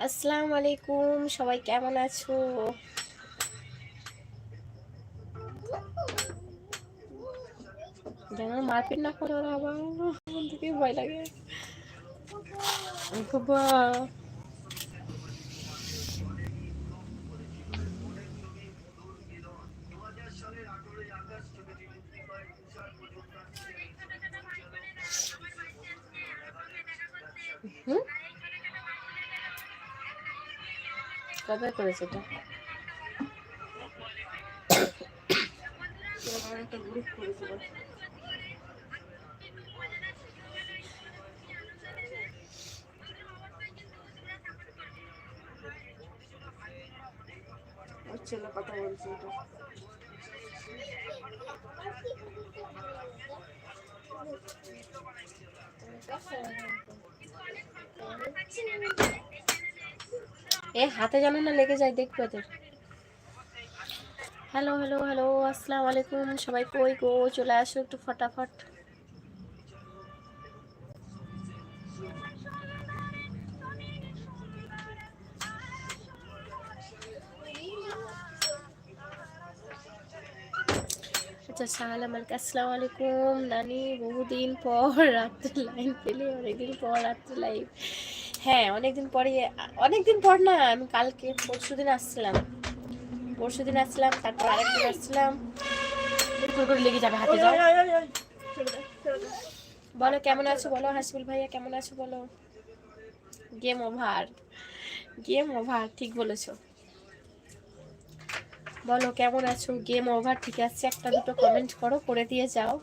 আসসালামু আলাইকুম সবাই কেমন আছো? যেন মারপিট না করে ওরা আবার ভয় লাগে। বাবা কবে করেছে এটা? ছেলে কথা বলছে এটা এ হাতে যেন না লেগে যায় দেখবে ওদের হ্যালো হ্যালো হ্যালো আসসালামু আলাইকুম। সবাই কই গো? চলে আসো একটু ফটাফট। আচ্ছা সালাম আলাইকুম আসসালামু আলাইকুম। নানি বহুদিন পর রাত্রে লাইন পেলে অনেকদিন পর রাত্রে লাইভ হ্যাঁ অনেকদিন পরে অনেকদিন পর না আমি কালকে পরশু দিন আসছিলাম। পরশু দিন আসছিলাম তারপর আরেকদিন আসছিলাম। করে লেগে যাবে হাতে যাও। বলো কেমন আছো? বলো হাসিবুল ভাইয়া কেমন আছো? বলো। গেম ওভার গেম ওভার ঠিক বলেছ। বলো কেমন আছো? গেম ওভার ঠিক আছে? একটা দুটো কমেন্ট করো করে দিয়ে যাও।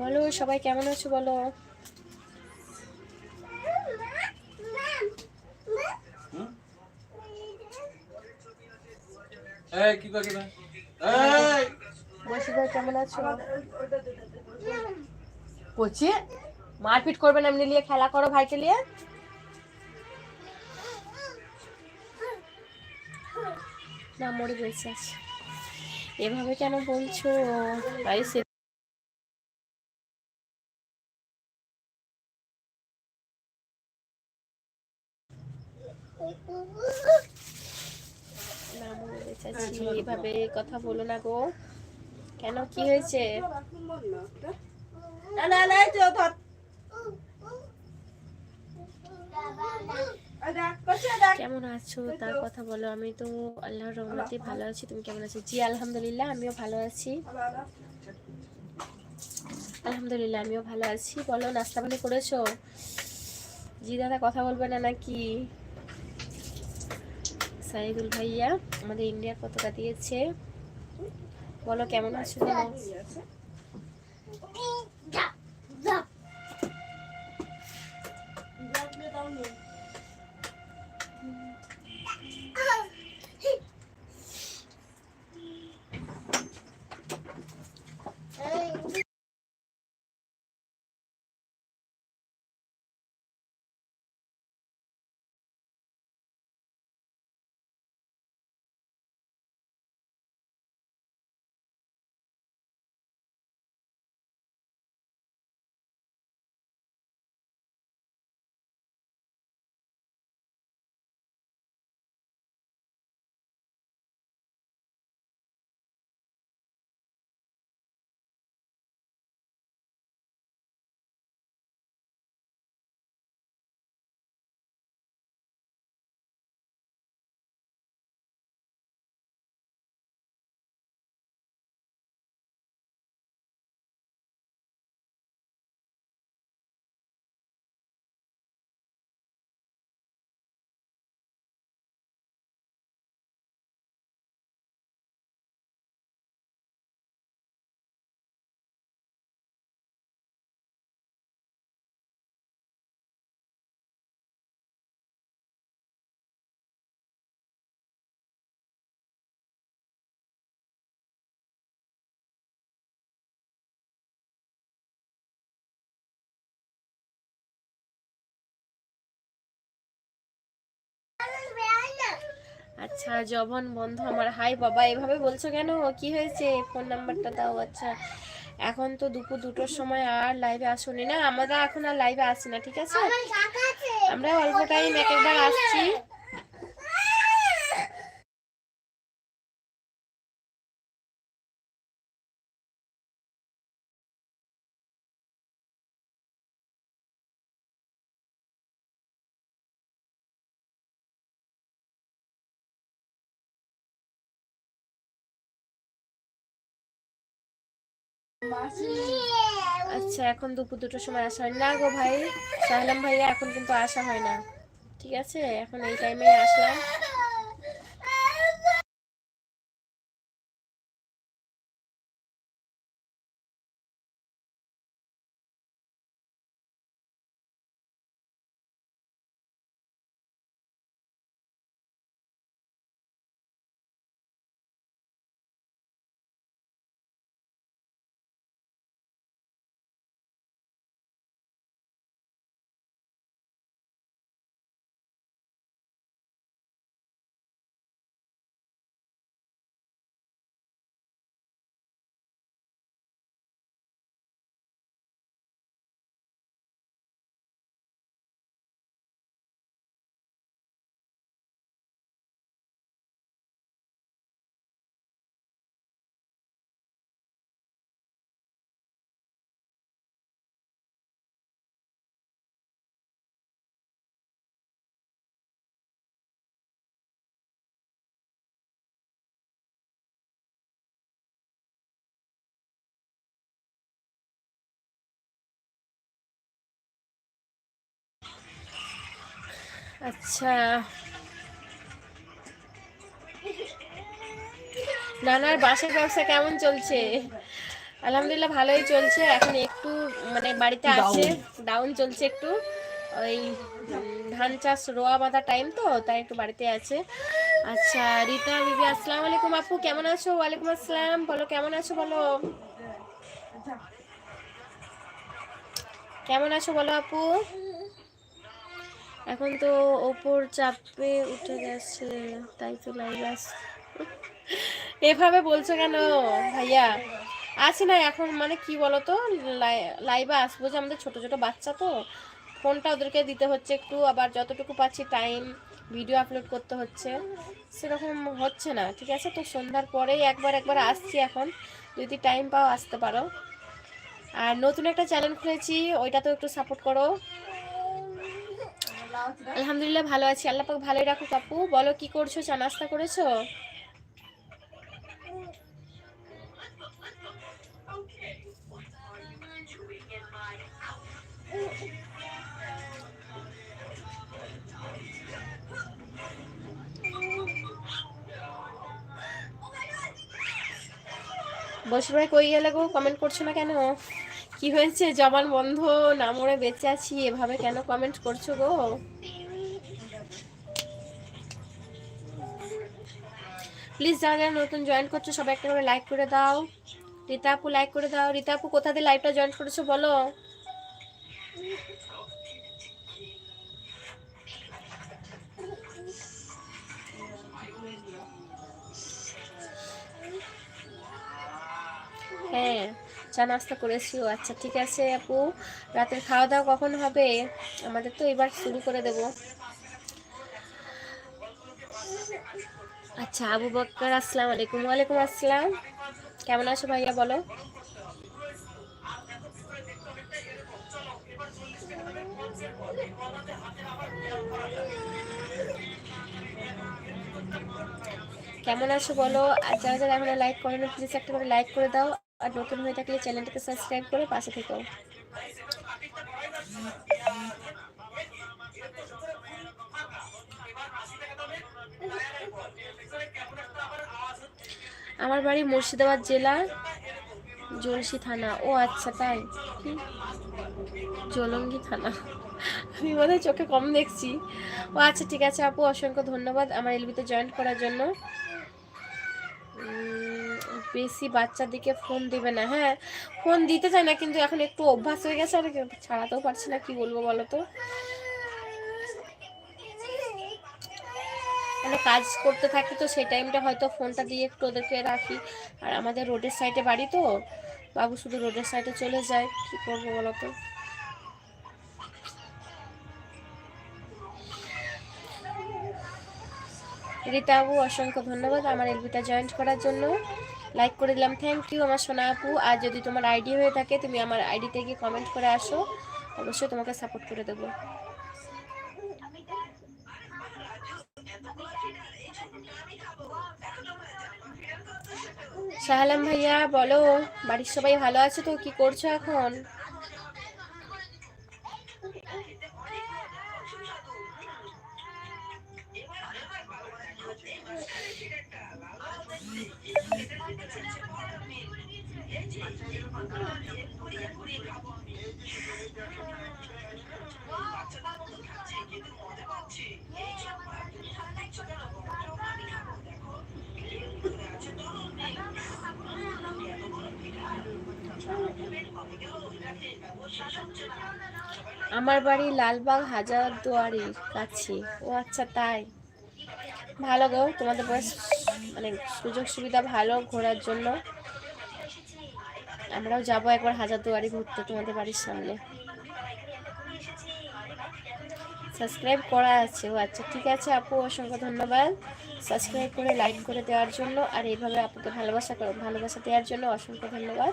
বলো সবাই কেমন আছো বলো? এই কি করে না এই! বসি ভাই কেমন আছো? করছি মারপিট করবে না এমনি নিয়ে খেলা করো ভাইকে নিয়ে? না মরে আছে এভাবে কেন বলছো? ভাই সে না মরে আছি এভাবে কথা বলো না গো। কেন কি হয়েছে? না না না কেমন আছো? তার কথা বলো। আমি তো আল্লাহর রহমতে ভালো আছি। তুমি কেমন আছো? জি আলহামদুলিল্লাহ আমিও ভালো আছি। আলহামদুলিল্লাহ আমিও ভালো আছি। বলো নাস্তা পানি করেছ? জি দাদা কথা বলবে না নাকি? সাইদুল ভাইয়া আমাদের ইন্ডিয়ার পতাকা দিয়েছে? বলো কেমন আছো? Mommy. আচ্ছা জবন বন্ধু আমার হাই বাবা এভাবে বলছো কেন? কি হয়েছে? ফোন নাম্বারটা দাও আচ্ছা। এখন তো দুপুর দুটোর সময় আর লাইভে আসুনি না। আমরা এখন আর লাইভে আসি না ঠিক আছে? আমার অল্প টাইম এক একবার আসছি। আচ্ছা এখন দুপুর দুটোর সময় আসা হয় না গো ভাই। সাহলাম ভাইয়া, এখন কিন্তু আসা হয় না। ঠিক আছে? এখন এই টাইমে আসলাম। আচ্ছা। নানার বাসার ব্যবসা কেমন চলছে? আলহামদুলিল্লাহ ভালোই চলছে। এখন একটু মানে বাড়িতে আছে। ডাউন চলছে একটু। ওই ধান চাষ রোয়া বাঁধা টাইম তো তাই একটু বাড়িতে আছে। আচ্ছা রীতা বিবি আসসালামু আলাইকুম আপু কেমন আছো? ওয়ালাইকুম আসসালাম। বলো কেমন আছো বলো? কেমন আছো বলো আপু? এখন তো ওপর চাপে উঠে গেছে, তাই তো লাইভ আস এভাবে বলছো কেন ভাইয়া? আছি না এখন মানে কি বলতো? লাইভে আসব যে আমাদের ছোট ছোট বাচ্চা তো। ফোনটা ওদেরকে দিতে হচ্ছে একটু, আবার যতটুকু পাচ্ছি টাইম ভিডিও আপলোড করতে হচ্ছে। সেরকম হচ্ছে না, ঠিক আছে? তো সন্ধ্যার পরেই একবার একবার আসছি এখন। যদি টাইম পাও, আসতে পারো। আর নতুন একটা চ্যানেল খুলেছি, ওইটাতেও একটু সাপোর্ট করো। আলহামদুলিল্লাহ ভালো আছি। আল্লাহ পাক ভালোই রাখো আপু। বলো, কি করছ? চা নাস্তা করেছ? বসে ভাই কই গেলে গো? কমেন্ট করছ না কেন? কি হয়েছে? জবান বন্ধ, না মরে বেঁচে আছি, এভাবে কেন কমেন্ট করছ গো? প্লিজ যারা যারা নতুন জয়েন করছ, সবাই একটা করে লাইক করে দাও। রীতা আপু লাইক করে দাও। রীতা আপু, কোথা দিয়ে লাইভটা জয়েন করেছ বলো? হ্যাঁ। চা নাস্তা করেছি। ও আচ্ছা ঠিক আছে আপু। রাতের খাওয়া দাওয়া কখন হবে? আমাদের তো এবার শুরু করে দেব। আচ্ছা আবু বক্কর, আসসালামু আলাইকুম। ওয়ালাইকুম আসসালাম। কেমন আছো ভাইয়া, বলো? কেমন আছো বলো? আর যারা যারা এখনও লাইক করেন প্লিজ একটা করে লাইক করে দাও। আর নতুন হয়ে থাকলে চ্যানেলটাকে সাবস্ক্রাইব করে পাশে থেকো। আমার বাড়ি মুর্শিদাবাদ জেলা, জলসি থানা। ও আচ্ছা তাই? জলঙ্গি থানা। আমি বোধ চোখে কম দেখছি। ও আচ্ছা ঠিক আছে আপু, অসংখ্য ধন্যবাদ আমার এলবিতে জয়েন করার জন্য। বেশি বাচ্চাদিকে ফোন দিবে না হ্যাঁ? ফোন দিতে চায় না, কিন্তু এখন একটু অভ্যাস হয়ে গেছে, আর ছাড়াতেও পারছি না, কি বলব বলো তো? মানে কাজ করতে থাকি তো সেই টাইমটা হয়তো ফোনটা দিয়ে একটু ওদেরকে রাখি। আর আমাদের রোডের সাইডে বাড়ি তো, বাবু শুধু রোডের সাইডে চলে যায়, কি করব বলো তো? রীতা আপু অসংখ্য ধন্যবাদ আমার এলবিটা জয়েন্ট করার জন্য। লাইক করে দিলাম। থ্যাংক ইউ আমার সোনা আপু। আর যদি তোমার আইডি হয়ে থাকে, তুমি আমার আইডিতে গিয়ে কমেন্ট করে আসো। অবশ্যই তোমাকে সাপোর্ট করে দেবো। সাহালাম ভাইয়া, বলো, বাড়ির সবাই ভালো আছে তো? কি করছ এখন? আমার বাড়ি লালবাগ হাজারদুয়ারির কাছে। ও আচ্ছা তাই। ভালো গো, তোমাদের বেশ মানে সুযোগ সুবিধা ভালো ঘোরার জন্য। আমরাও যাব একবার হাজারদুয়ারি ঘুরতে তোমাদের বাড়ির সামনে। সাবস্ক্রাইব করা আছে। ও আচ্ছা ঠিক আছে আপু, অসংখ্য ধন্যবাদ। সাবস্ক্রাইব করে, লাইক করে দেওয়ার জন্য, আর এইভাবে আপুকে ভালোবাসা ভালোবাসা দেওয়ার জন্য অসংখ্য ধন্যবাদ।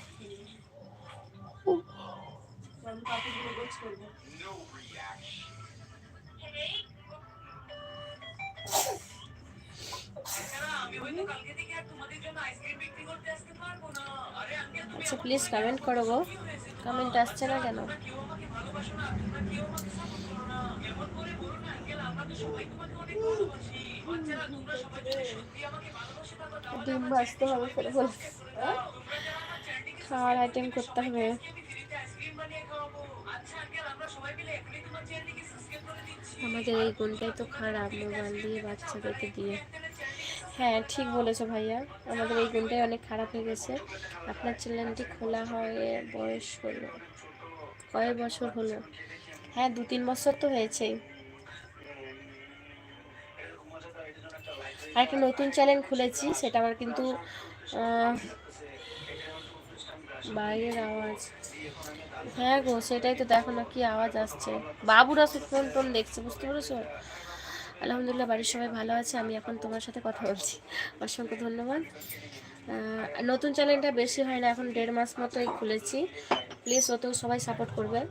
আমি কাকুগুলো গোছ করব আচ্ছা প্লিজ কমেন্ট করো গো। কমেন্ট আসছে না কেন? ডিম ভাজতে হবে ফেলে বলে। খাওয়ার আইটেম করতে হবে। আমাদের এই গুণটাই তো খারাপ, মোবাইল দিয়ে বাচ্চাদেরকে দিয়ে। হ্যাঁ ঠিক বলেছ ভাইয়া। আমাদের এই গুণটাই অনেক খারাপ হয়ে গেছে। আপনার চ্যানেলটি খোলা হয়ে বয়স হলো, কয়েক বছর হলো। হ্যাঁ দু তিন বছর তো হয়েছেই। আর একটা নতুন চ্যানেল খুলেছি, সেটা আমার কিন্তু বাইরের আওয়াজ। হ্যাঁ গো, সেটাই তো দেখো না কি আওয়াজ আসছে। বাবুরা ফোন টোন দেখছে, বুঝতে পেরেছ? আলহামদুলিল্লাহ, বাড়ির সবাই ভালো আছে। আমি এখন তোমার সাথে কথা বলছি। অসংখ্য ধন্যবাদ। নতুন চ্যানেলটা বেশি হয় না, এখন দেড় মাস মতোই খুলেছি। প্লিজ ওতেও সবাই সাপোর্ট করবে।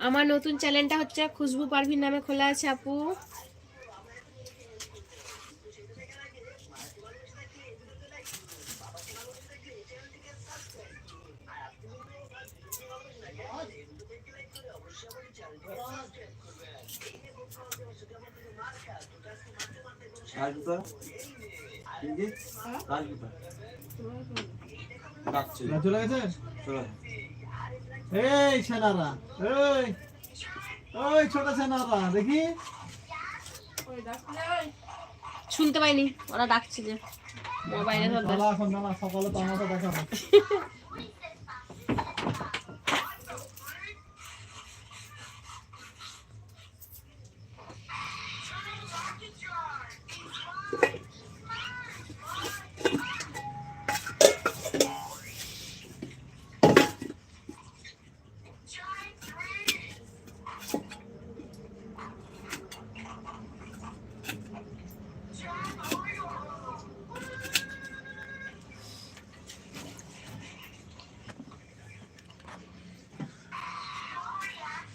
আমার নতুন চ্যানেলটা হচ্ছে খুশবু পারভিন নামে খোলা আছে আপু। না চলে। গেছে? চলো এই সেনারা এই ওই ছোট সেনারা দেখি। শুনতে পাইনি ওরা ডাকছে যে। মোবাইলে সকালে তো আমাকে দেখাবো।